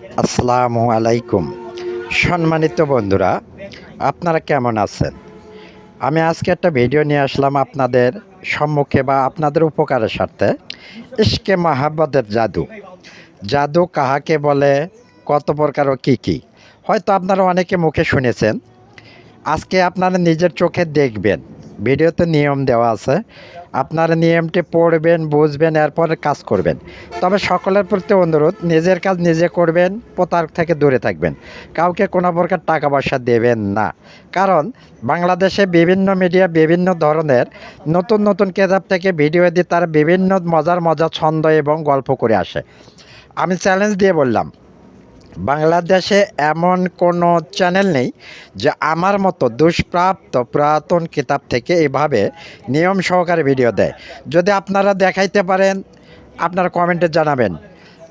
আসসালামু আলাইকুম। সম্মানিত বন্ধুরা, আপনারা কেমন আছেন? আমি আজকে একটা ভিডিও নিয়ে আসলাম আপনাদের সম্মুখে বা আপনাদের উপকারের স্বার্থে। ইশকে মাহাব্বতের জাদু। জাদু কাহাকে বলে, কত প্রকার ও কী কী? হয়তো আপনারা অনেকে মুখে শুনেছেন। আজকে আপনারা নিজের চোখে দেখবেন। ভিডিওতে নিয়ম দেওয়া আছে। আপনারা নিয়মটি পড়বেন, বুঝবেন, এরপরে কাজ করবেন। তবে সকলের প্রতি অনুরোধ, নিজের কাজ নিজে করবেন, প্রতারক থেকে দূরে থাকবেন। কাউকে কোনো প্রকার টাকা পয়সা দেবেন না। কারণ বাংলাদেশে বিভিন্ন মিডিয়া বিভিন্ন ধরনের নতুন নতুন কেতাব থেকে ভিডিও দিয়ে তারা বিভিন্ন মজার মজার ছন্দ এবং গল্প করে আসে। আমি চ্যালেঞ্জ দিয়ে বললাম বাংলাদেশে এমন কোনো চ্যানেল নেই যে আমার মতো দুষ্প্রাপ্ত পুরাতন কিতাব থেকে এভাবে নিয়ম সহকারে ভিডিও দেয়। যদি আপনারা দেখাইতে পারেন, আপনারা কমেন্টে জানাবেন।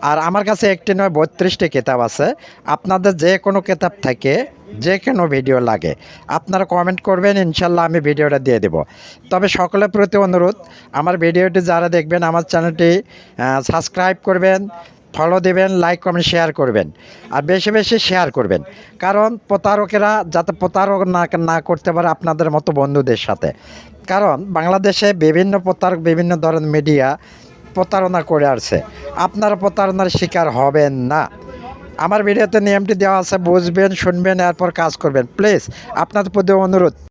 আর আমার কাছে একটি নয়, বত্রিশটি কিতাব আছে। আপনাদের যে কোনো কিতাব থেকে যে কোনো ভিডিও লাগে। আপনারা কমেন্ট করবেন, ইনশাল্লাহ আমি ভিডিওটা দিয়ে দেব। তবে সকলের প্রতি অনুরোধ, আমার ভিডিওটি যারা দেখবেন, আমার চ্যানেলটি সাবস্ক্রাইব করবেন। ফলো দেবেন লাইক কমেন্ট শেয়ার করবেন। আর বেশি বেশি শেয়ার করবেন। কারণ প্রতারকেরা যাতে প্রতারক না না করতে পারে আপনাদের মতো বন্ধুদের সাথে। কারণ বাংলাদেশে বিভিন্ন প্রতারক, বিভিন্ন ধরনের মিডিয়া প্রতারণা করে আসছে। আপনারা প্রতারণার শিকার হবেন না। আমার ভিডিওতে নিয়মটি দেওয়া আছে, বুঝবেন, শুনবেন, এরপর কাজ করবেন। প্লিজ আপনাদের প্রতি অনুরোধ।